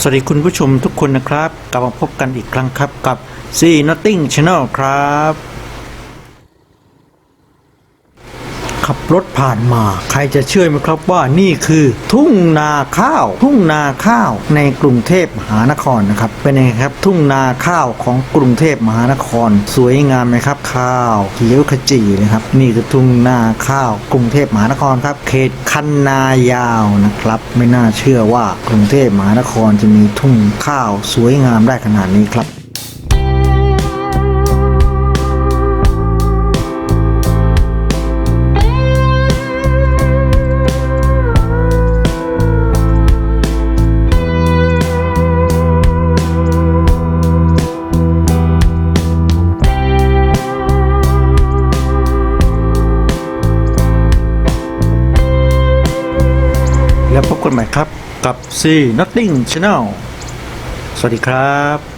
สวัสดีคุณผู้ชมทุกคนนะครับ กลับมาพบกันอีกครั้งครับกับ C Nothing Channel ครับ ขับรถผ่านมา ใครจะเชื่อไหมครับว่านี่คือ ทุ่งนาข้าว ทุ่งนาข้าวในกรุงเทพมหานครนะครับเป็นไงครับ ทุ่งนาข้าวของกรุงเทพมหานคร สวยงามไหมครับ ข้าวเขียวขจีเลยครับ นี่คือทุ่งนาข้าว กรุงเทพมหานครครับ เขตคันนายาวนะครับ ไม่น่าเชื่อว่ากรุงเทพมหานครจะมีทุ่งข้าวสวยงามได้ขนาดนี้ครับ แล้วพบกันใหม่ครับกับ C Nothing Channel สวัสดีครับ